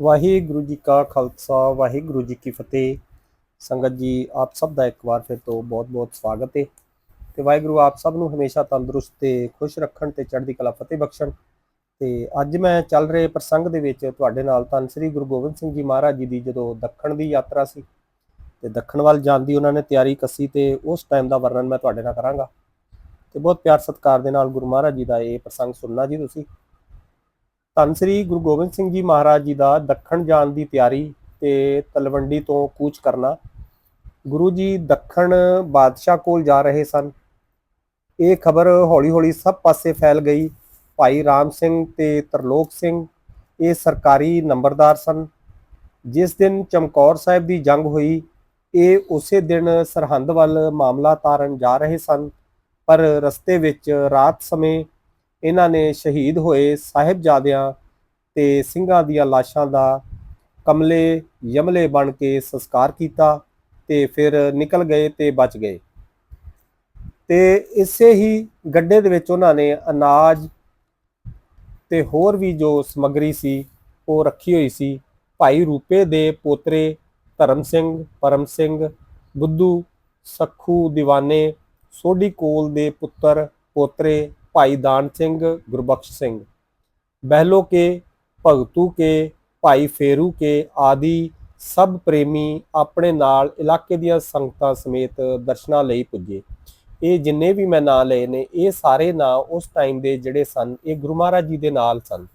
ਵਾਹਿਗੁਰੂ ਜੀ ਕਾ ਖਾਲਸਾ, ਵਾਹਿਗੁਰੂ ਜੀ ਕੀ ਫਤਿਹ। ਸੰਗਤ ਜੀ, ਆਪ ਸਭ ਦਾ ਇੱਕ ਵਾਰ ਫਿਰ ਤੋਂ ਬਹੁਤ-ਬਹੁਤ ਸਵਾਗਤ ਹੈ। ਤੇ ਵਾਹਿਗੁਰੂ ਆਪ ਸਭ ਨੂੰ ਹਮੇਸ਼ਾ ਤੰਦਰੁਸਤ ਤੇ ਖੁਸ਼ ਰੱਖਣ ਤੇ ਚੜ੍ਹਦੀ ਕਲਾ ਫਤਿਹ ਬਖਸ਼ਣ। ਤੇ ਅੱਜ ਮੈਂ ਚੱਲ ਰਹੇ ਪ੍ਰਸੰਗ ਦੇ ਵਿੱਚ ਤੁਹਾਡੇ ਨਾਲ ਧੰਨ ਸ੍ਰੀ ਗੁਰੂ ਗੋਬਿੰਦ ਸਿੰਘ ਜੀ ਮਹਾਰਾਜ ਜੀ ਦੀ ਜਦੋਂ ਦੱਖਣ ਦੀ ਯਾਤਰਾ ਸੀ, ਤੇ ਦੱਖਣ ਵੱਲ ਜਾਣ ਦੀ ਉਹਨਾਂ ਨੇ ਤਿਆਰੀ ਕੱਸੀ ਤੇ ਉਸ ਟਾਈਮ ਦਾ ਵਰਣਨ ਮੈਂ ਤੁਹਾਡੇ ਨਾਲ ਕਰਾਂਗਾ। ਤੇ ਬਹੁਤ ਪਿਆਰ ਸਤਿਕਾਰ ਦੇ ਨਾਲ ਗੁਰੂ ਮਹਾਰਾਜ ਜੀ ਦਾ ਇਹ ਪ੍ਰਸੰਗ ਸੁਣਨਾ ਜੀ ਤੁਸੀਂ। ਧੰਨ ਸ੍ਰੀ ਗੁਰੂ ਗੋਬਿੰਦ ਸਿੰਘ ਜੀ ਮਹਾਰਾਜ ਜੀ ਦਾ ਦੱਖਣ ਜਾਣ ਦੀ ਤਿਆਰੀ ਤੇ ਤਲਵੰਡੀ ਤੋਂ ਕੂਚ ਕਰਨਾ। ਗੁਰੂ ਜੀ ਦੱਖਣ ਬਾਦਸ਼ਾਹ ਕੋਲ ਜਾ ਰਹੇ ਸਨ। ਇਹ ਖਬਰ ਹੌਲੀ-ਹੌਲੀ ਸਭ ਪਾਸੇ ਫੈਲ ਗਈ। ਭਾਈ ਰਾਮ ਸਿੰਘ ਤੇ ਤਰਲੋਕ ਸਿੰਘ, ਇਹ ਸਰਕਾਰੀ ਨੰਬਰਦਾਰ ਸਨ। ਜਿਸ ਦਿਨ ਚਮਕੌਰ ਸਾਹਿਬ ਦੀ ਜੰਗ ਹੋਈ, ਇਹ ਉਸੇ ਦਿਨ ਸਰਹੰਦ ਵੱਲ ਮਾਮਲਾ ਤਾਰਨ ਜਾ ਰਹੇ ਸਨ। ਪਰ ਰਸਤੇ ਵਿੱਚ ਰਾਤ ਸਮੇਂ ਇਹਨਾਂ ਨੇ ਸ਼ਹੀਦ ਹੋਏ ਸਾਹਿਬਜ਼ਾਦਿਆਂ ਤੇ ਸਿੰਘਾਂ ਦੀਆਂ ਲਾਸ਼ਾਂ ਦਾ ਕਮਲੇ ਯਮਲੇ ਬਣ ਕੇ ਸੰਸਕਾਰ ਕੀਤਾ ਤੇ ਫਿਰ ਨਿਕਲ ਗਏ ਤੇ ਬਚ ਗਏ। ਤੇ ਇਸੇ ਹੀ ਗੱਡੇ ਦੇ ਵਿੱਚ ਉਹਨਾਂ ਨੇ ਅਨਾਜ ਤੇ ਹੋਰ ਵੀ ਜੋ ਸਮੱਗਰੀ ਸੀ, ਉਹ ਰੱਖੀ ਹੋਈ ਸੀ। ਭਾਈ ਰੂਪੇ ਦੇ ਪੋਤਰੇ ਧਰਮ ਸਿੰਘ, ਪਰਮ ਸਿੰਘ, ਬੁੱਧੂ, ਸਖੂ, ਦੀਵਾਨੇ, ਸੋਢੀ ਕੋਲ ਦੇ ਪੁੱਤਰ, ਪੋਤਰੇ ਭਾਈ ਦਾਨ ਸਿੰਘ, ਗੁਰਬਖਸ਼ ਸਿੰਘ। ਬਹਿਲੋ ਕੇ, ਭਗਤੂ ਕੇ, ਭਾਈ ਫੇਰੂ ਕੇ ਆਦਿ ਸਭ ਪ੍ਰੇਮੀ ਆਪਣੇ ਨਾਲ ਇਲਾਕੇ ਦੀਆਂ ਸੰਗਤਾਂ ਸਮੇਤ ਦਰਸ਼ਨਾਂ ਲਈ ਪੁੱਜੇ। ਇਹ ਜਿੰਨੇ ਵੀ ਮੈਂ ਨਾਂ ਲਏ ਨੇ, ਇਹ ਸਾਰੇ ਨਾਂ ਉਸ ਟਾਈਮ ਦੇ ਜਿਹੜੇ ਸਨ, ਇਹ ਗੁਰੂ ਮਹਾਰਾਜ ਜੀ ਦੇ ਨਾਲ ਸਨ।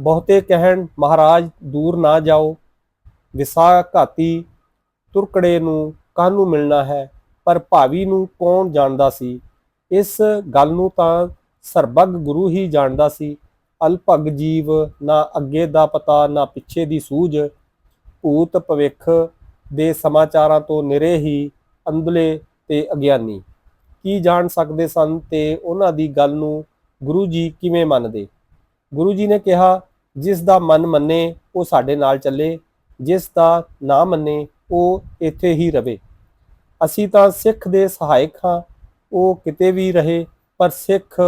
ਬਹੁਤੇ ਕਹਿਣ, ਮਹਾਰਾਜ, ਦੂਰ ਨਾ ਜਾਓ। ਵਿਸਾ ਘਾਤੀ ਤੁਰਕੜੇ ਨੂੰ ਕਾਹਨੂੰ ਮਿਲਣਾ ਹੈ? ਪਰ ਭਾਵੀ ਨੂੰ ਕੌਣ ਜਾਣਦਾ ਸੀ? ਇਸ ਗੱਲ ਨੂੰ ਤਾਂ ਸਰਬੱਗ ਗੁਰੂ ਹੀ ਜਾਣਦਾ ਸੀ। ਅਲਭਗ ਜੀਵ ਨਾ ਅੱਗੇ ਦਾ ਪਤਾ, ਨਾ ਪਿੱਛੇ ਦੀ ਸੂਝ। ਭੂਤ ਭਵਿੱਖ ਦੇ ਸਮਾਚਾਰਾਂ ਤੋਂ ਨਿਰੇ ਹੀ ਅੰਧਲੇ ਤੇ ਅਗਿਆਨੀ। ਕੀ ਜਾਣ ਸਕਦੇ ਸਨ ਤੇ ਉਹਨਾਂ ਦੀ ਗੱਲ ਨੂੰ ਗੁਰੂ ਜੀ ਕਿਵੇਂ ਮੰਨਦੇ? ਗੁਰੂ ਜੀ ਨੇ ਕਿਹਾ, ਜਿਸ ਦਾ ਮਨ ਮੰਨੇ, ਉਹ ਸਾਡੇ ਨਾਲ ਚੱਲੇ। ਜਿਸ ਦਾ ਨਾ ਮੰਨੇ, ਉਹ ਇੱਥੇ ਹੀ ਰਵੇ। ਅਸੀਂ ਤਾਂ ਸਿੱਖ ਦੇ ਸਹਾਇਕ ਹਾਂ। ਉਹ ਕਿਤੇ ਵੀ ਰਹੇ, ਪਰ ਸਿੱਖ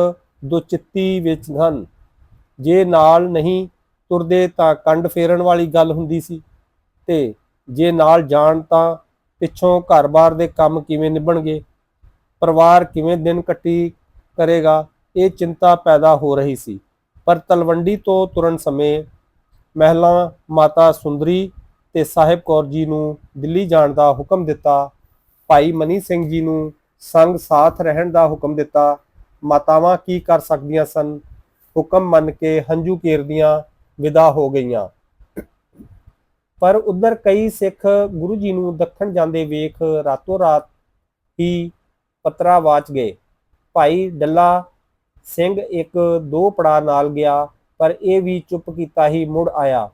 ਦੁਚਿੱਤੀ ਵਿੱਚ ਹਨ। ਜੇ ਨਾਲ ਨਹੀਂ ਤੁਰਦੇ ਤਾਂ ਕੰਡ ਫੇਰਨ ਵਾਲੀ ਗੱਲ ਹੁੰਦੀ ਸੀ। ਤੇ ਜੇ ਨਾਲ ਜਾਣ ਤਾਂ ਪਿੱਛੋਂ ਘਰ-ਬਾਰ ਦੇ ਕੰਮ ਕਿਵੇਂ ਨਿਭਣਗੇ? ਪਰਿਵਾਰ ਕਿਵੇਂ ਦਿਨ ਕੱਟੀ ਕਰੇਗਾ? ਇਹ ਚਿੰਤਾ ਪੈਦਾ ਹੋ ਰਹੀ ਸੀ। ਪਰ ਤਲਵੰਡੀ ਤੋਂ ਤੁਰਨ ਸਮੇਂ ਮਹਿਲਾ ਮਾਤਾ ਸੁੰਦਰੀ ਤੇ ਸਾਹਿਬ ਕੌਰ ਜੀ ਨੂੰ ਦਿੱਲੀ ਜਾਣ ਦਾ ਹੁਕਮ ਦਿੱਤਾ। ਭਾਈ ਮਨੀ ਸਿੰਘ ਜੀ ਨੂੰ ਸੰਗ ਸਾਥ ਰਹਿਣ ਦਾ ਹੁਕਮ ਦਿੱਤਾ। ਮਾਤਾਵਾਂ ਕੀ ਕਰ ਸਕਦੀਆਂ ਸਨ? ਹੁਕਮ ਮੰਨ ਕੇ ਹੰਝੂ ਕੇਰਦੀਆਂ ਵਿਦਾ ਹੋ ਗਈਆਂ। ਪਰ ਉਧਰ ਕਈ ਸਿੱਖ ਗੁਰੂ ਜੀ ਨੂੰ ਦੱਖਣ ਜਾਂਦੇ ਵੇਖ ਰਾਤੋਂ ਰਾਤ ਹੀ ਪਤਰਾ ਵਾਚ ਗਏ। ਭਾਈ ਡੱਲਾ ਸਿੰਘ ਇੱਕ ਦੋ ਪੜਾ ਨਾਲ ਗਿਆ, ਪਰ ਇਹ ਵੀ ਚੁੱਪ ਕੀਤਾ ਹੀ ਮੁੜ ਆਇਆ।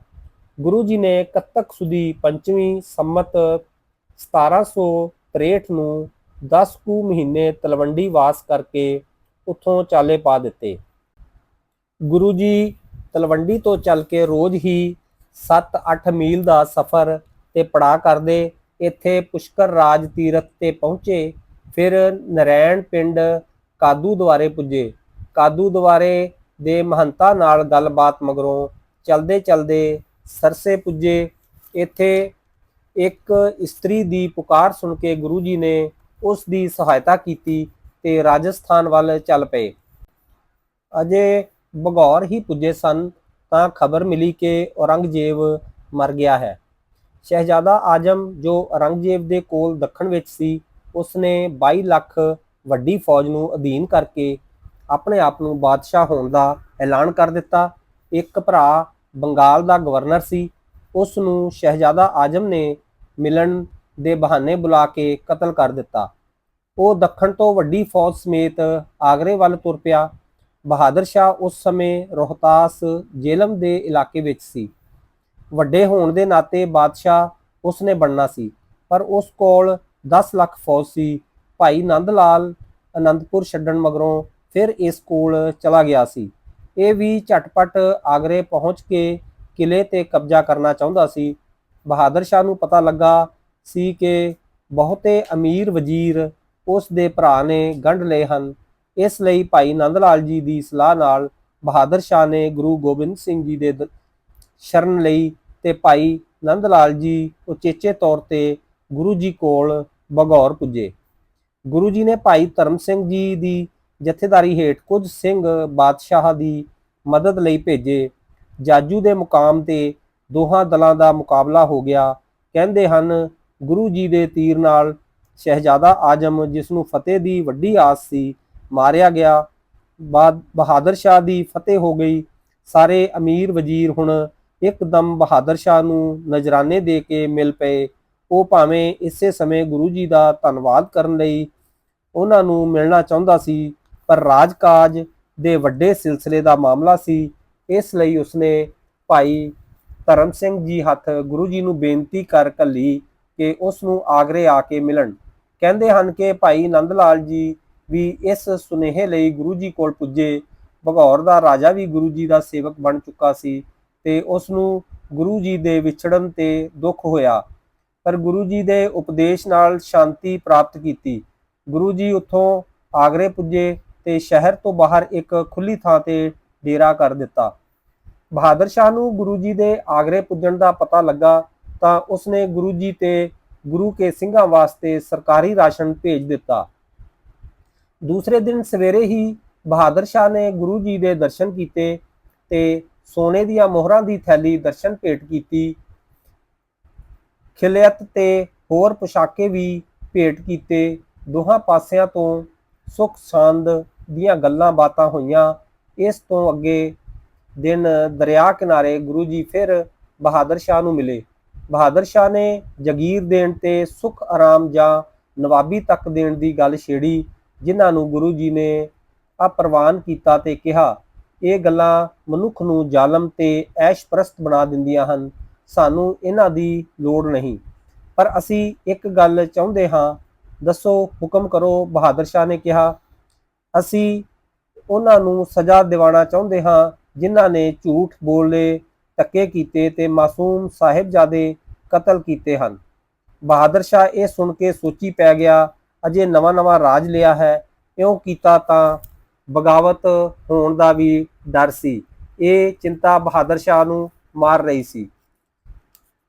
ਗੁਰੂ ਜੀ ਨੇ ਕੱਤਕ ਸੁਦੀ ਪੰਚਵੀਂ ਸੰਮਤ 1763 ਨੂੰ 10 ਕੁ ਮਹੀਨੇ ਤਲਵੰਡੀ ਵਾਸ ਕਰਕੇ ਉੱਥੋਂ ਚਾਲੇ ਪਾ ਦਿੱਤੇ। ਗੁਰੂ ਜੀ ਤਲਵੰਡੀ ਤੋਂ ਚੱਲ ਕੇ ਰੋਜ਼ ਹੀ 7-8 ਮੀਲ ਦਾ ਸਫ਼ਰ ਤੇ ਪੜਾ ਕਰਦੇ, ਇੱਥੇ ਪੁਸ਼ਕਰ ਰਾਜ ਤੀਰਥ ਤੇ ਪਹੁੰਚੇ, ਫਿਰ ਨਰੈਣ ਪਿੰਡ ਕਾਦੂ ਦੁਆਰੇ ਪੁੱਜੇ। ਕਾਦੂ ਦੁਆਰੇ ਦੇ ਮਹੰਤਾ ਨਾਲ ਗੱਲਬਾਤ ਮਗਰੋਂ ਚਲਦੇ ਚਲਦੇ ਸਰਸੇ ਪੁੱਜੇ। ਇੱਥੇ ਇੱਕ ਇਸਤਰੀ ਦੀ ਪੁਕਾਰ ਸੁਣ ਕੇ ਗੁਰੂ ਜੀ ਨੇ ਉਸ ਦੀ ਸਹਾਇਤਾ ਕੀਤੀ ਤੇ ਰਾਜਸਥਾਨ ਵੱਲ ਚੱਲ ਪਏ। ਅਜੇ ਬਗੌਰ ਹੀ ਪੁੱਜੇ ਸਨ ਤਾਂ ਖਬਰ ਮਿਲੀ ਕਿ ਔਰੰਗਜ਼ੇਬ ਮਰ ਗਿਆ ਹੈ। ਸ਼ਹਿਜ਼ਾਦਾ ਆਜਮ, ਜੋ ਔਰੰਗਜ਼ੇਬ ਦੇ ਕੋਲ ਦੱਖਣ ਵਿੱਚ ਸੀ, ਉਸਨੇ 22 ਲੱਖ ਵੱਡੀ ਫੌਜ ਨੂੰ ਅਧੀਨ ਕਰਕੇ ਆਪਣੇ ਆਪ ਨੂੰ ਬਾਦਸ਼ਾਹ ਹੋਣ ਦਾ ਐਲਾਨ ਕਰ ਦਿੱਤਾ। ਇੱਕ ਭਰਾ ਬੰਗਾਲ ਦਾ ਗਵਰਨਰ ਸੀ। ਉਸ ਨੂੰ ਸ਼ਹਿਜ਼ਾਦਾ ਆਜਮ ਨੇ ਮਿਲਣ ਦੇ ਬਹਾਨੇ ਬੁਲਾ ਕੇ ਕਤਲ ਕਰ ਦਿੱਤਾ। ਉਹ ਦੱਖਣ ਤੋਂ ਵੱਡੀ ਫੌਜ ਸਮੇਤ ਆਗਰੇ ਵੱਲ ਤੁਰ ਪਿਆ। ਬਹਾਦਰ ਸ਼ਾਹ ਉਸ ਸਮੇਂ ਰੋਹਤਾਸ ਜੇਲਮ ਦੇ ਇਲਾਕੇ ਵਿੱਚ ਸੀ। ਵੱਡੇ ਹੋਣ ਦੇ ਨਾਤੇ ਬਾਦਸ਼ਾਹ ਉਸ ਨੇ ਬਣਨਾ ਸੀ, ਪਰ ਉਸ ਕੋਲ 10 ਲੱਖ ਫੌਜ ਸੀ। ਭਾਈ ਨੰਦ ਲਾਲ ਅਨੰਦਪੁਰ ਛੱਡਣ ਮਗਰੋਂ ਫਿਰ ਇਸ ਕੋਲ ਚਲਾ ਗਿਆ ਸੀ। ਇਹ ਵੀ ਝਟਪਟ ਆਗਰੇ ਪਹੁੰਚ ਕੇ ਕਿਲੇ ਤੇ ਕਬਜ਼ਾ ਕਰਨਾ ਚਾਹੁੰਦਾ ਸੀ। ਬਹਾਦਰ ਸ਼ਾਹ ਨੂੰ ਪਤਾ ਲੱਗਾ ਸੀ ਕਿ ਬਹੁਤੇ ਅਮੀਰ ਵਜ਼ੀਰ ਉਸ ਦੇ ਭਰਾ ਨੇ ਗੰਢ ਲਏ ਹਨ। ਇਸ ਲਈ ਭਾਈ ਨੰਦ ਲਾਲ ਜੀ ਦੀ ਸਲਾਹ ਨਾਲ ਬਹਾਦਰ ਸ਼ਾਹ ਨੇ ਗੁਰੂ ਗੋਬਿੰਦ ਸਿੰਘ ਜੀ ਦੇ ਦ- ਸ਼ਰਨ ਲਈ ਤੇ ਭਾਈ ਨੰਦ ਲਾਲ ਜੀ ਉਚੇਚੇ ਤੌਰ ਤੇ ਗੁਰੂ ਜੀ ਕੋਲ ਬਗੌਰ ਪੁੱਜੇ। ਗੁਰੂ ਜੀ ਨੇ ਭਾਈ ਧਰਮ ਸਿੰਘ ਜੀ ਦੀ ਜਥੇਦਾਰੀ ਹੇਠ ਕੁਝ ਸਿੰਘ ਬਾਦਸ਼ਾਹ ਦੀ ਮਦਦ ਲਈ ਭੇਜੇ। ਜਾਜੂ ਦੇ ਮੁਕਾਮ ਤੇ ਦੋਹਾਂ ਦਲਾਂ ਦਾ ਮੁਕਾਬਲਾ ਹੋ ਗਿਆ। ਕਹਿੰਦੇ ਹਨ ਗੁਰੂ ਜੀ ਦੇ ਤੀਰ ਨਾਲ ਸ਼ਹਿਜ਼ਾਦਾ ਆਜਮ, ਜਿਸ ਨੂੰ ਫਤਿਹ ਦੀ ਵੱਡੀ ਆਸ ਸੀ, ਮਾਰਿਆ ਗਿਆ। ਬਾਦ ਬਹਾਦਰ ਸ਼ਾਹ ਦੀ ਫਤਿਹ ਹੋ ਗਈ। ਸਾਰੇ ਅਮੀਰ ਵਜ਼ੀਰ ਹੁਣ ਇੱਕਦਮ ਬਹਾਦਰ ਸ਼ਾਹ ਨੂੰ ਨਜ਼ਰਾਨੇ ਦੇ ਕੇ ਮਿਲ ਪਏ। ਉਹ ਭਾਵੇਂ ਇਸੇ ਸਮੇਂ ਗੁਰੂ ਜੀ ਦਾ ਧੰਨਵਾਦ ਕਰਨ ਲਈ ਉਹਨਾਂ ਨੂੰ ਮਿਲਣਾ ਚਾਹੁੰਦਾ ਸੀ, ਪਰ ਰਾਜਕਾਜ ਦੇ ਵੱਡੇ ਸਿਲਸਿਲੇ ਦਾ ਮਾਮਲਾ ਸੀ। ਇਸ ਲਈ ਉਸਨੇ ਭਾਈ ਧਰਮ ਸਿੰਘ ਜੀ ਹੱਥ ਗੁਰੂ ਜੀ ਨੂੰ ਬੇਨਤੀ ਕਰ ਕੱਲੀ ਕਿ ਉਸ ਨੂੰ ਆਗਰੇ ਆ ਕੇ ਮਿਲਣ। ਕਹਿੰਦੇ ਹਨ ਕਿ ਭਾਈ ਨੰਦ ਲਾਲ ਜੀ ਵੀ ਇਸ ਸੁਨੇਹੇ ਲਈ ਗੁਰੂ ਜੀ ਕੋਲ ਪੁੱਜੇ। ਭਗੌਰ ਦਾ ਰਾਜਾ ਵੀ ਗੁਰੂ ਜੀ ਦਾ ਸੇਵਕ ਬਣ ਚੁੱਕਾ ਸੀ ਤੇ ਉਸ ਨੂੰ ਗੁਰੂ ਜੀ ਦੇ ਵਿਛੜਨ ਤੇ ਦੁੱਖ ਹੋਇਆ। ਪਰ ਗੁਰੂ ਜੀ ਦੇ ਉਪਦੇਸ਼ ਨਾਲ ਸ਼ਾਂਤੀ ਪ੍ਰਾਪਤ ਕੀਤੀ। ਗੁਰੂ ਜੀ ਉੱਥੋਂ ਆਗਰੇ ਪੁੱਜੇ ਤੇ ਸ਼ਹਿਰ ਤੋਂ ਬਾਹਰ ਇੱਕ ਖੁੱਲੀ ਥਾਂ ਤੇ ਡੇਰਾ ਕਰ ਦਿੱਤਾ। ਬਹਾਦਰ ਸ਼ਾਹ ਨੂੰ ਗੁਰੂ ਜੀ ਦੇ ਆਗਰੇ ਪੁੱਜਣ ਦਾ ਪਤਾ ਲੱਗਾ ਤਾਂ ਉਸਨੇ ਗੁਰੂ ਜੀ ਤੇ ਗੁਰੂ ਕੇ ਸਿੰਘਾਂ ਵਾਸਤੇ ਸਰਕਾਰੀ ਰਾਸ਼ਨ ਭੇਜ ਦਿੱਤਾ। ਦੂਸਰੇ ਦਿਨ ਸਵੇਰੇ ਹੀ ਬਹਾਦਰ ਸ਼ਾਹ ਨੇ ਗੁਰੂ ਜੀ ਦੇ ਦਰਸ਼ਨ ਕੀਤੇ ਤੇ ਸੋਨੇ ਦੀਆਂ ਮੋਹਰਾਂ ਦੀ ਥੈਲੀ ਦਰਸ਼ਨ ਭੇਟ ਕੀਤੀ। ਖਿਲਿਅਤ ਤੇ ਹੋਰ ਪੁਸ਼ਾਕੇ ਵੀ ਭੇਟ ਕੀਤੇ। ਦੋਹਾਂ ਪਾਸਿਆਂ ਤੋਂ ਸੁਖ ਸਾਂਦ ਦੀਆਂ ਗੱਲਾਂ ਬਾਤਾਂ ਹੋਈਆਂ। ਇਸ ਤੋਂ ਅੱਗੇ ਦਿਨ ਦਰਿਆ ਕਿਨਾਰੇ ਗੁਰੂ ਜੀ ਫਿਰ ਬਹਾਦਰ ਸ਼ਾਹ ਨੂੰ ਮਿਲੇ। ਬਹਾਦਰ ਸ਼ਾਹ ਨੇ ਜਗੀਰ ਦੇਣ ਤੇ ਸੁਖ, ਆਰਾਮ ਜਾਂ ਨਵਾਬੀ ਤੱਕ ਦੇਣ ਦੀ ਗੱਲ ਛੇੜੀ, ਜਿਨ੍ਹਾਂ ਨੂੰ ਗੁਰੂ ਜੀ ਨੇ ਅਪਰਵਾਨ ਕੀਤਾ ਤੇ ਕਿਹਾ, ਇਹ ਗੱਲਾਂ ਮਨੁੱਖ ਨੂੰ ਜ਼ਾਲਮ ਤੇ ਐਸ਼ਪ੍ਰਸਤ ਬਣਾ ਦਿੰਦੀਆਂ ਹਨ, ਸਾਨੂੰ ਇਹਨਾਂ ਦੀ ਲੋੜ ਨਹੀਂ। ਪਰ ਅਸੀਂ ਇੱਕ ਗੱਲ ਚਾਹੁੰਦੇ ਹਾਂ, ਦੱਸੋ, ਹੁਕਮ ਕਰੋ, ਬਹਾਦਰ ਸ਼ਾਹ ਨੇ ਕਿਹਾ। ਅਸੀਂ ਉਹਨਾਂ ਨੂੰ ਸਜ਼ਾ ਦਿਵਾਉਣਾ ਚਾਹੁੰਦੇ ਹਾਂ, ਜਿਨ੍ਹਾਂ ਨੇ ਝੂਠ ਬੋਲੇ ਧੱਕੇ ਕੀਤੇ ਤੇ ਮਾਸੂਮ ਸਾਹਿਬਜ਼ਾਦੇ ਕਤਲ ਕੀਤੇ ਹਨ। ਬਹਾਦਰ ਸ਼ਾਹ ਇਹ ਸੁਣ ਕੇ ਸੋਚੀ ਪੈ ਗਿਆ, ਅਜੇ ਨਵਾਂ-ਨਵਾਂ ਰਾਜ ਲਿਆ ਹੈ, ਇਉਂ ਕੀਤਾ ਤਾਂ ਬਗਾਵਤ ਹੋਣ ਦਾ ਵੀ ਡਰ ਸੀ। ਇਹ ਚਿੰਤਾ ਬਹਾਦਰ ਸ਼ਾਹ ਨੂੰ ਮਾਰ ਰਹੀ ਸੀ।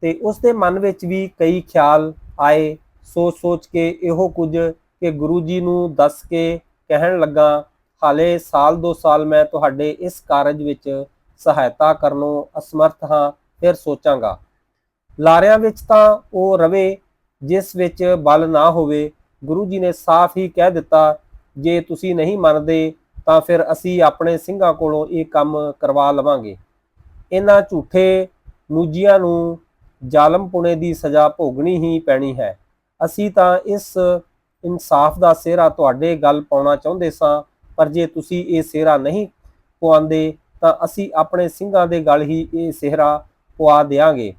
ਤੇ ਉਸ ਦੇ ਮਨ ਵਿੱਚ ਵੀ ਕਈ ਖਿਆਲ ਆਏ। ਸੋਚ-ਸੋਚ ਕੇ ਇਹੋ ਕੁਝ ਕਿ ਗੁਰੂ ਜੀ ਨੂੰ ਦੱਸ ਕੇ ਕਹਿਣ ਲੱਗਾ, ਹਾਲੇ ਸਾਲ ਦੋ ਸਾਲ ਮੈਂ ਤੁਹਾਡੇ ਇਸ ਕਾਰਜ ਵਿੱਚ ਸਹਾਇਤਾ ਕਰਨੋਂ ਅਸਮਰਥ ਹਾਂ, ਫਿਰ ਸੋਚਾਂਗਾ। ਲਾਰਿਆਂ ਵਿੱਚ ਤਾਂ ਉਹ ਰਵੇ, ਜਿਸ ਵਿੱਚ ਬਲ ਨਾ ਹੋਵੇ, ਗੁਰੂ ਜੀ ਨੇ ਸਾਫ਼ ਹੀ ਕਹਿ ਦਿੱਤਾ, ਜੇ ਤੁਸੀਂ ਨਹੀਂ ਮੰਨਦੇ, ਤਾਂ ਫਿਰ ਅਸੀਂ ਆਪਣੇ ਸਿੰਘਾਂ ਕੋਲੋਂ ਇਹ ਕੰਮ ਕਰਵਾ ਲਵਾਂਗੇ। ਇਹਨਾਂ ਝੂਠੇ ਮੂਜੀਆਂ ਨੂੰ ਜ਼ਾਲਮ ਪੁਣੇ ਦੀ ਸਜ਼ਾ ਭੋਗਣੀ ਹੀ ਪੈਣੀ ਹੈ। ਅਸੀਂ ਤਾਂ ਇਸ ਇਨਸਾਫ ਦਾ ਸਿਹਰਾ ਤੁਹਾਡੇ ਗੱਲ ਪਾਉਣਾ ਚਾਹੁੰਦੇ ਸਾਂ, ਪਰ ਜੇ ਤੁਸੀਂ ਇਹ ਸਿਹਰਾ ਨਹੀਂ ਪਵਾਉਂਦੇ ਤਾਂ ਅਸੀਂ ਆਪਣੇ ਸਿੰਘਾਂ ਦੇ ਗਲ ਹੀ ਇਹ ਸਿਹਰਾ ਪਵਾ ਦੇਾਂਗੇ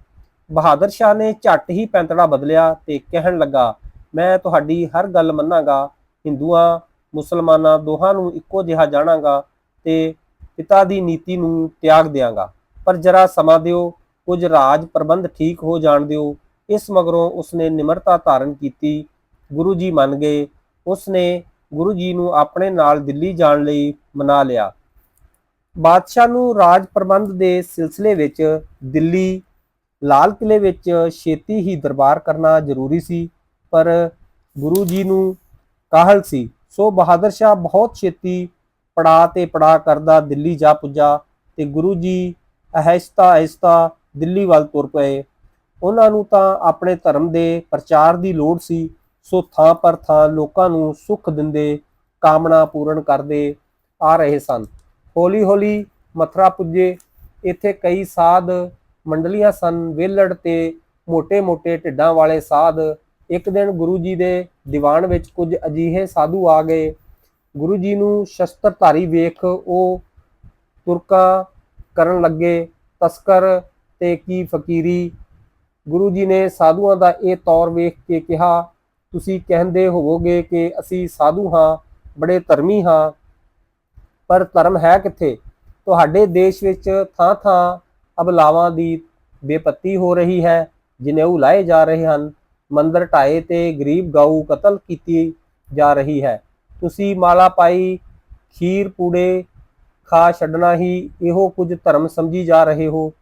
ਬਹਾਦਰ ਸ਼ਾਹ ਨੇ ਝੱਟ ਹੀ ਪੈਂਤੜਾ ਬਦਲਿਆ ਤੇ ਕਹਿਣ ਲੱਗਾ, ਮੈਂ ਤੁਹਾਡੀ ਹਰ ਗੱਲ ਮੰਨਾਂਗਾ। ਹਿੰਦੂਆਂ, ਮੁਸਲਮਾਨਾਂ ਦੋਹਾਂ ਨੂੰ ਇੱਕੋ ਜਿਹਾ ਜਾਣਾਂਗਾ ਤੇ ਪਿਤਾ ਦੀ ਨੀਤੀ ਨੂੰ ਤਿਆਗ ਦਿਆਂਗਾ। ਪਰ ਜਰਾ ਸਮਾਂ ਦਿਓ, ਕੁਝ ਰਾਜ ਪ੍ਰਬੰਧ ਠੀਕ ਹੋ ਜਾਣ ਦਿਓ। ਇਸ ਮਗਰੋਂ ਉਸਨੇ ਨਿਮਰਤਾ ਧਾਰਨ ਕੀਤੀ। ਗੁਰੂ ਜੀ ਮੰਨ ਗਏ। ਉਸਨੇ ਗੁਰੂ ਜੀ ਨੂੰ ਆਪਣੇ ਨਾਲ ਦਿੱਲੀ ਜਾਣ ਲਈ ਮਨਾ ਲਿਆ। ਬਾਦਸ਼ਾਹ ਨੂੰ ਰਾਜ ਪ੍ਰਬੰਧ ਦੇ ਸਿਲਸਿਲੇ ਵਿੱਚ ਦਿੱਲੀ, ਲਾਲ ਕਿਲੇ ਵਿੱਚ ਛੇਤੀ ਹੀ ਦਰਬਾਰ ਕਰਨਾ ਜ਼ਰੂਰੀ ਸੀ, ਪਰ ਗੁਰੂ ਜੀ ਨੂੰ ਕਾਹਲ ਸੀ। ਸੋ ਬਹਾਦਰ ਸ਼ਾਹ ਬਹੁਤ ਛੇਤੀ ਪੜਾ ਤੇ ਪੜਾ ਕਰਦਾ ਦਿੱਲੀ ਜਾ ਪੁੱਜਾ ਤੇ ਗੁਰੂ ਜੀ ਅਹਿਸਤਾ ਅਹਿਸਤਾ ਦਿੱਲੀ ਵੱਲ ਤੁਰ ਪਏ। ਉਹਨਾਂ ਨੂੰ ਤਾਂ ਆਪਣੇ ਧਰਮ ਦੇ ਪ੍ਰਚਾਰ ਦੀ ਲੋੜ ਸੀ। ਸੋ ਥਾਂ ਪਰ ਥਾਂ ਲੋਕਾਂ ਨੂੰ ਸੁੱਖ ਦਿੰਦੇ, ਕਾਮਨਾ ਪੂਰਨ ਕਰਦੇ ਆ ਰਹੇ ਸਨ। ਹੌਲੀ ਹੌਲੀ ਮਥਰਾ ਪੁੱਜੇ। ਇੱਥੇ ਕਈ ਸਾਧ ਮੰਡਲੀਆਂ ਸਨ। ਵੇਲੜ ਤੇ ਮੋਟੇ ਮੋਟੇ ਢਿੱਡਾਂ ਵਾਲੇ ਸਾਧ ਇੱਕ ਦਿਨ ਗੁਰੂ ਜੀ ਦੇ ਦੀਵਾਨ ਵਿੱਚ ਕੁਝ ਅਜੀਹੇ ਸਾਧੂ ਆ ਗਏ। ਗੁਰੂ ਜੀ ਨੂੰ ਸ਼ਸਤਰਧਾਰੀ ਵੇਖ ਉਹ ਤੁਰਕਾ ਕਰਨ ਲੱਗੇ। ਤਸਕਰ ਤੇ ਕੀ ਫਕੀਰੀ? ਗੁਰੂ ਜੀ ਨੇ ਸਾਧੂਆਂ ਦਾ ਇਹ ਤੌਰ ਵੇਖ ਕੇ ਕਿਹਾ, ਤੁਸੀਂ ਕਹਿੰਦੇ ਹੋਵੋਗੇ ਕਿ ਅਸੀਂ ਸਾਧੂ ਹਾਂ, ਬੜੇ ਧਰਮੀ ਹਾਂ ਪਰ ਧਰਮ ਹੈ ਕਿੱਥੇ? ਤੁਹਾਡੇ ਦੇਸ਼ ਵਿੱਚ ਥਾਂ-ਥਾਂ ਅਬਲਾਵਾਂ ਦੀ ਬੇਪੱਤੀ ਹੋ ਰਹੀ ਹੈ ਜਿਨੇਊ ਲਾਏ ਜਾ ਰਹੇ ਹਨ। ਮੰਦਰ ਢਾਏ ਤੇ ਗਰੀਬ ਗਾਊ ਕਤਲ ਕੀਤੀ ਜਾ ਰਹੀ ਹੈ। ਤੁਸੀਂ ਮਾਲਾ ਪਾਈ, ਖੀਰ ਪੂੜੇ ਖਾ ਛੱਡਣਾ ਹੀ ਇਹੋ ਕੁਝ ਧਰਮ ਸਮਝੀ ਜਾ ਰਹੇ ਹੋ।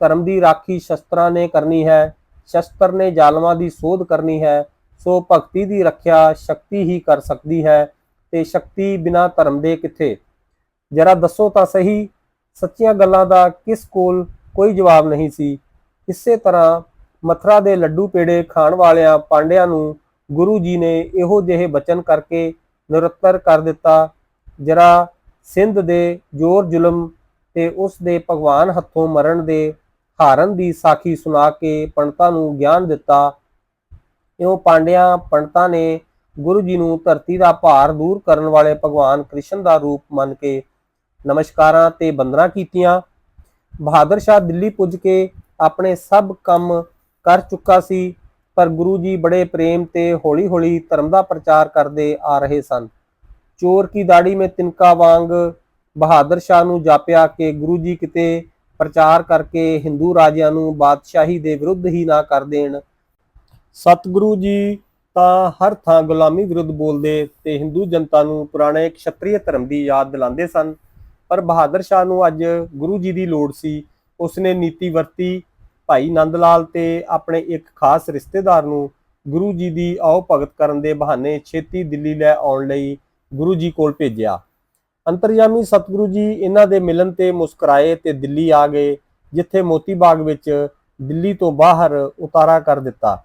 ਧਰਮ ਦੀ ਰਾਖੀ ਸ਼ਸਤਰਾਂ ਨੇ ਕਰਨੀ ਹੈ, ਸ਼ਸਤਰ ਨੇ ਜ਼ਾਲਮਾਂ ਦੀ ਸੋਧ ਕਰਨੀ ਹੈ। ਸੋ ਭਗਤੀ ਦੀ ਰੱਖਿਆ ਸ਼ਕਤੀ ਹੀ ਕਰ ਸਕਦੀ ਹੈ, ਤੇ ਸ਼ਕਤੀ ਬਿਨਾ ਧਰਮ ਦੇ ਕਿੱਥੇ? ਜਰਾ ਦੱਸੋ ਤਾਂ ਸਹੀ, ਸੱਚੀਆਂ ਗੱਲਾਂ ਦਾ ਕਿਸ ਕੋਲ ਕੋਈ ਜਵਾਬ ਨਹੀਂ ਸੀ। ਇਸੇ ਤਰ੍ਹਾਂ ਮਥਰਾ ਦੇ ਲੱਡੂ ਪੇੜੇ ਖਾਣ ਵਾਲਿਆਂ ਪਾਂਡਿਆਂ ਨੂੰ ਗੁਰੂ ਜੀ ਨੇ ਇਹੋ ਜਿਹੇ ਬਚਨ ਕਰਕੇ ਨਿਰੁੱਤਰ ਕਰ ਦਿੱਤਾ। ਜਰਾ ਸਿੰਧ ਦੇ ਜ਼ੋਰ ਜ਼ੁਲਮ ਤੇ ਉਸ ਦੇ ਭਗਵਾਨ ਹੱਥੋਂ ਮਰਨ ਦੇ ਹਾਰਨ ਦੀ ਸਾਖੀ ਸੁਣਾ ਕੇ ਪੰਡਤਾਂ ਨੂੰ ਗਿਆਨ ਦਿੱਤਾ। ਇਉਂ ਪਾਂਡਿਆਂ ਪੰਡਤਾਂ ਨੇ ਗੁਰੂ ਜੀ ਨੂੰ ਧਰਤੀ ਦਾ ਭਾਰ ਦੂਰ ਕਰਨ ਵਾਲੇ ਭਗਵਾਨ ਕ੍ਰਿਸ਼ਨ ਦਾ ਰੂਪ ਮੰਨ ਕੇ ਨਮਸਕਾਰਾਂ ਤੇ ਬੰਦਨਾ ਕੀਤੀਆਂ। ਬਹਾਦਰ ਸ਼ਾਹ ਦਿੱਲੀ ਪੁੱਜ ਕੇ ਆਪਣੇ ਸਭ ਕੰਮ ਕਰ ਚੁੱਕਾ ਸੀ, ਪਰ ਗੁਰੂ ਜੀ ਬੜੇ ਪ੍ਰੇਮ ਤੇ ਹੌਲੀ-ਹੌਲੀ ਧਰਮ ਦਾ ਪ੍ਰਚਾਰ ਕਰਦੇ ਆ ਰਹੇ ਸਨ। ਚੋਰ ਕੀ ਦਾੜੀ ਮੇ ਤਿਨਕਾ ਵਾਂਗ ਬਹਾਦਰ ਸ਼ਾਹ ਨੂੰ ਜਾਪਿਆ ਕਿ ਗੁਰੂ ਜੀ ਕਿਤੇ ਪ੍ਰਚਾਰ ਕਰਕੇ ਹਿੰਦੂ ਰਾਜਿਆਂ ਨੂੰ ਬਾਦਸ਼ਾਹੀ ਦੇ ਵਿਰੁੱਧ ਹੀ ਨਾ ਕਰ ਦੇਣ। ਸਤਿਗੁਰੂ ਜੀ ਤਾਂ ਹਰ ਥਾਂ ਗੁਲਾਮੀ ਵਿਰੁੱਧ ਬੋਲਦੇ ਤੇ ਹਿੰਦੂ ਜਨਤਾ ਨੂੰ ਪੁਰਾਣੇ ਖੱਤਰੀ ਧਰਮ ਦੀ ਯਾਦ ਦਿਲਾਉਂਦੇ ਸਨ। ਪਰ ਬਹਾਦਰ ਸ਼ਾਹ ਨੂੰ ਅੱਜ ਗੁਰੂ ਜੀ ਦੀ ਲੋੜ ਸੀ। ਉਸਨੇ ਨੀਤੀ ਵਰਤੀ, ਭਾਈ ਨੰਦ ਲਾਲ ਤੇ ਆਪਣੇ ਇੱਕ ਖਾਸ ਰਿਸ਼ਤੇਦਾਰ ਨੂੰ ਗੁਰੂ ਜੀ ਦੀ ਆਓ ਭਗਤ ਕਰਨ ਦੇ ਬਹਾਨੇ ਛੇਤੀ ਦਿੱਲੀ ਲੈ ਆਉਣ ਲਈ ਗੁਰੂ ਜੀ ਕੋਲ ਭੇਜਿਆ। ਅੰਤਰਜਾਮੀ ਸਤਿਗੁਰੂ ਜੀ ਇਹਨਾਂ ਦੇ ਮਿਲਣ ਤੇ ਮੁਸਕਰਾਏ ਤੇ ਦਿੱਲੀ ਆ ਗਏ, ਜਿੱਥੇ ਮੋਤੀ ਬਾਗ ਵਿੱਚ ਦਿੱਲੀ ਤੋਂ ਬਾਹਰ ਉਤਾਰਾ ਕਰ ਦਿੱਤਾ।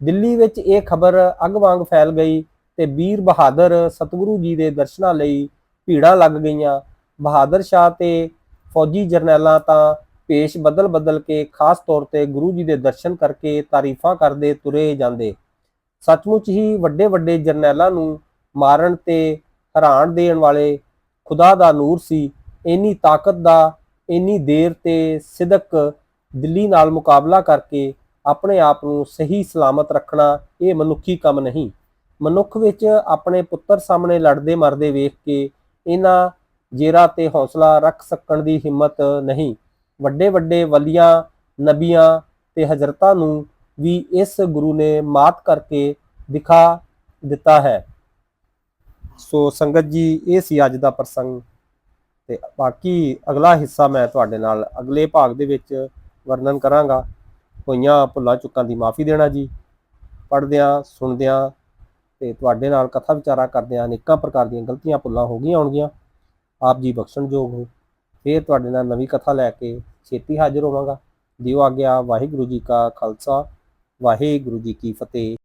ਦਿੱਲੀ ਵਿੱਚ ਇਹ ਖਬਰ ਅੱਗ ਵਾਂਗ ਫੈਲ ਗਈ ਤੇ ਵੀਰ ਬਹਾਦਰ ਸਤਿਗੁਰੂ ਜੀ ਦੇ ਦਰਸ਼ਨਾਂ ਲਈ ਭੀੜਾਂ ਲੱਗ ਗਈਆਂ। ਬਹਾਦਰ ਸ਼ਾਹ ਤੇ ਫੌਜੀ ਜਰਨੈਲਾਂ ਤਾਂ ਪੇਸ਼ ਬਦਲ ਬਦਲ ਕੇ ਖਾਸ ਤੌਰ ਤੇ ਗੁਰੂ ਜੀ ਦੇ ਦਰਸ਼ਨ ਕਰਕੇ ਤਾਰੀਫਾਂ ਕਰਦੇ ਤੁਰੇ ਜਾਂਦੇ। ਸੱਚਮੁੱਚ ਹੀ ਵੱਡੇ ਵੱਡੇ ਜਰਨੈਲਾਂ ਨੂੰ ਮਾਰਨ ਤੇ ਹੈਰਾਨ ਦੇਣ ਵਾਲੇ ਖੁਦਾ ਦਾ ਨੂਰ ਸੀ। ਇੰਨੀ ਤਾਕਤ ਦਾ, ਇੰਨੀ ਦੇਰ ਤੇ ਸਿਦਕ ਦਿੱਲੀ ਨਾਲ ਮੁਕਾਬਲਾ ਕਰਕੇ ਆਪਣੇ ਆਪ ਨੂੰ ਸਹੀ ਸਲਾਮਤ ਰੱਖਣਾ ਇਹ ਮਨੁੱਖੀ ਕੰਮ ਨਹੀਂ। ਮਨੁੱਖ ਵਿੱਚ ਆਪਣੇ ਪੁੱਤਰ ਸਾਹਮਣੇ ਲੜਦੇ ਮਰਦੇ ਵੇਖ ਕੇ ਇਹਨਾਂ ਜੇਰਾ ਤੇ ਹੌਸਲਾ ਰੱਖ ਸਕਣ ਦੀ ਹਿੰਮਤ ਨਹੀਂ। ਵੱਡੇ ਵੱਡੇ ਵਲੀਆਂ, ਨਬੀਆਂ ਤੇ ਹਜ਼ਰਤਾਂ ਨੂੰ ਵੀ ਇਸ ਗੁਰੂ ਨੇ ਮਾਤ ਕਰਕੇ ਦਿਖਾ ਦਿੱਤਾ ਹੈ। ਸੋ ਸੰਗਤ ਜੀ, ਇਹ ਸੀ ਅੱਜ ਦਾ ਪ੍ਰਸੰਗ। ਤੇ ਬਾਕੀ ਅਗਲਾ ਹਿੱਸਾ ਮੈਂ ਤੁਹਾਡੇ ਨਾਲ ਅਗਲੇ ਭਾਗ ਦੇ ਵਿੱਚ ਵਰਣਨ ਕਰਾਂਗਾ। ਹੋਈਆਂ ਭੁੱਲਾਂ ਚੁੱਕਾਂ ਦੀ ਮਾਫੀ ਦੇਣਾ ਜੀ। ਪੜ੍ਹਦਿਆਂ, ਸੁਣਦਿਆਂ ਤੇ ਤੁਹਾਡੇ ਨਾਲ ਕਥਾ ਵਿਚਾਰਾ ਕਰਦਿਆਂ ਅਨੇਕਾਂ ਪ੍ਰਕਾਰ ਦੀਆਂ ਗਲਤੀਆਂ ਭੁੱਲਾਂ ਹੋ ਗਈਆਂ ਹੋਣਗੀਆਂ। ਆਪ ਜੀ ਬਖਸ਼ਣਯੋਗ ਹੋ। ਫੇਰ ਤੁਹਾਡੇ ਨਾਲ ਨਵੀਂ ਕਥਾ ਲੈ ਕੇ ਛੇਤੀ ਹਾਜ਼ਰ ਹੋਵਾਂਗਾ। ਦਿਓ ਆਗਿਆ, ਵਾਹਿਗੁਰੂ ਜੀ ਕਾ ਖਾਲਸਾ, ਵਾਹਿਗੁਰੂ ਜੀ ਕੀ ਫਤਿਹ।